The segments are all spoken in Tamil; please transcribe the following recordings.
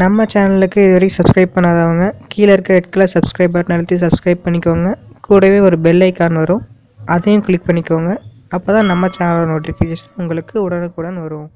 நம்ம சேனலுக்கு இது வரைக்கும் சப்ஸ்கிரைப் பண்ணாதவங்க கீழே இருக்க ரெட் கலர் சப்ஸ்கிரைப் பட்டன் அழுத்தி சப்ஸ்கிரைப் பண்ணிக்கோங்க. கூடவே ஒரு பெல் ஐக்கான் வரும். அதையும் கிளிக் பண்ணிக்கோங்க. அப்போ தான் நம்ம சேனலோட நோட்டிஃபிகேஷன் உங்களுக்கு உடனுக்குடன் வரும்.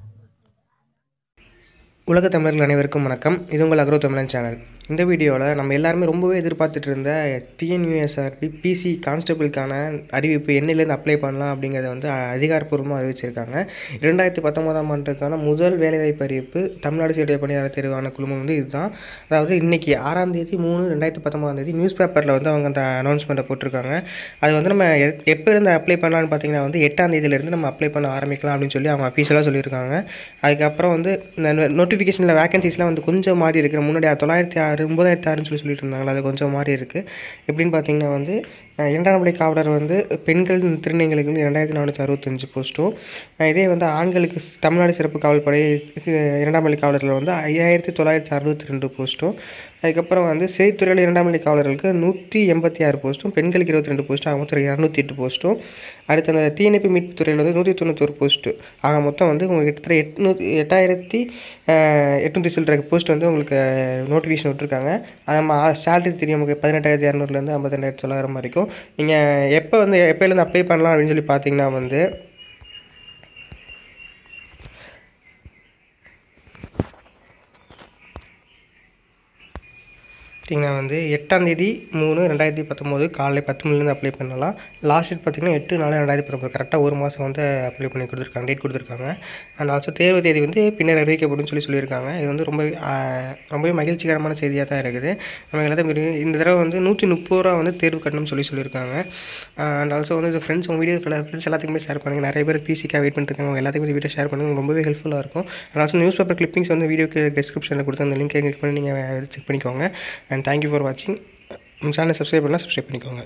உலக தமிழர்கள் அனைவருக்கும் வணக்கம். இது உங்கள் அக்ரோ தமிழன் சேனல். இந்த வீடியோவில் நம்ம எல்லாருமே ரொம்பவே எதிர்பார்த்துட்டு இருந்த டிஎன்யூஎஸ்ஆர்பி பிசி கான்ஸ்டபிளுக்கான அறிவிப்பு என்னிலேருந்து அப்ளை பண்ணலாம் அப்படிங்கிறத வந்து அதிகாரப்பூர்வமாக அறிவிச்சிருக்காங்க. இரண்டாயிரத்தி பத்தொம்போதாம் ஆண்டுக்கான முதல் வேலைவாய்ப்பு அறிவிப்பு தமிழ்நாடு சீடைய பணியாளர் தேர்வான குழுமம் வந்து இதுதான். அதாவது இன்றைக்கி ஆறாம் தேதி மூணு ரெண்டாயிரத்தி பத்தொம்பதாம் தேதி நியூஸ் பேப்பரில் வந்து அவங்க அந்த அனௌன்ஸ்மெண்ட்டை போட்டிருக்காங்க. அது வந்து நம்ம எப்- எப்போ இருந்து அப்ளை பண்ணலாம்னு பார்த்தீங்கன்னா வந்து எட்டாம் தேதியிலேருந்து நம்ம அப்ளை பண்ண ஆரம்பிக்கலாம் அப்படின்னு சொல்லி அவங்க அஃபீஷியலாக சொல்லியிருக்காங்க. அதுக்கப்புறம் வந்து இந்த நோட்டிஃபிகேஷனில் வேகன்சிஸ்லாம் வந்து கொஞ்சம் மாறி இருக்குது முன்னாடி தொள்ளாயிரத்தி ஆறு ஒம்பதாயிரத்தி ஆறுன்னு சொல்லி சொல்லிட்டு இருந்தாங்களா அது கொஞ்சம் மாறி இருக்குது எப்படின்னு பார்த்தீங்கன்னா வந்து இரண்டாம் நிலை காவலர் வந்து பெண்கள் திருநங்கைகளுக்கு இரண்டாயிரத்தி நானூற்றி அறுபத்தஞ்சு போஸ்ட்டும் இதே வந்து ஆண்களுக்கு தமிழ்நாடு சிறப்பு காவல்படை சி- இரண்டாம் நிலை காவலர்கள் வந்து ஐயாயிரத்தி தொள்ளாயிரத்தி அறுபத்தி ரெண்டு போஸ்ட்டும் அதுக்கப்புறம் வந்து சிறைத்துறையில் இரண்டாம் நிலை காவலர்களுக்கு நூற்றி எண்பத்தி ஆறு போஸ்ட்டும் பெண்களுக்கு இருபத்தி ரெண்டு போஸ்ட்டும் ஆக மொத்தம் இரநூத்தி எட்டு போஸ்ட்டும் அடுத்து அந்த தீயணைப்பு மீட்பு துறையில் வந்து நூற்றி தொண்ணூத்தொரு போஸ்ட்டு ஆக மொத்தம் வந்து உங்களுக்கு கிட்டத்தட்ட எட்நூத்தி எட்டாயிரத்தி எட்நூற்றி சில்லற போஸ்ட் வந்து உங்களுக்கு நோட்டிஃபிகேஷன் விட்ருக்காங்க அது நம்ம சேலரி தெரியும். நமக்கு பதினெட்டாயிரத்தி இரநூறுலேருந்து ஐம்பத்தி ரெண்டாயிரத்தி தொள்ளாயிரம் வரைக்கும். நீங்கள் எப்போ வந்து எப்போலேருந்து அப்ளை பண்ணலாம் அப்படின்னு சொல்லி பார்த்தீங்கன்னா வந்து பார்த்திங்கன்னா வந்து எட்டாம் தேதி மூணு ரெண்டாயிரத்தி பத்தொம்போது காலையில் பத்து மணிலேருந்து அப்ளை பண்ணலாம். லாஸ்ட் டேட் பார்த்தீங்கன்னா எட்டு நாலு ரெண்டாயிரத்தி பத்தொம்போது. கரெக்டாக ஒரு மாதம் வந்து அப்ளை பண்ணி கொடுத்துருக்காங்க டேட் கொடுத்துருக்காங்க. அண்ட் ஆல்சோ தேர்வு தேதி வந்து பின்னர் அறிவிக்கப்படும் சொல்லி சொல்லியிருக்காங்க. இது வந்து ரொம்ப ரொம்பவே மகிழ்ச்சிகரமான செய்தியாக தான் இருக்குது. நம்ம எல்லாத்தையும் இந்த தடவை வந்து நூற்றி முப்பது ரூபா வந்து தேர்வு கட்டணும்னு சொல்லி சொல்லியிருக்காங்க. அண்ட் ஆல்சோ வந்து இது ஃப்ரெண்ட்ஸ் உங்கள் வீடியோ ஃப்ரெண்ட்ஸ் எல்லாத்துக்குமே ஷேர் பண்ணுங்கள் நிறைய பேர் பிசிக்காக வெயிட் பண்ணிருக்காங்க அவங்க எல்லாத்துக்குமே வீடியோ ஷேர் பண்ணுங்கள் ரொம்பவே ஹெல்ப்ஃபுல்லாக இருக்கும். And also newspaper clippings வந்து வீடியோக்கு டிஸ்கிரிப்ஷனில் கொடுத்து அந்த லிங்க்கை கிளிக் பண்ணி நீங்கள் செக் பண்ணிக்கோங்க. அண்ட் தேங்க்யூ ஃபார் வாட்சிங் நம்ம சேனலை சப்ஸ்கிரைப் பண்ணலாம் சப்ஸ்கிரைப் பண்ணிக்கோங்க.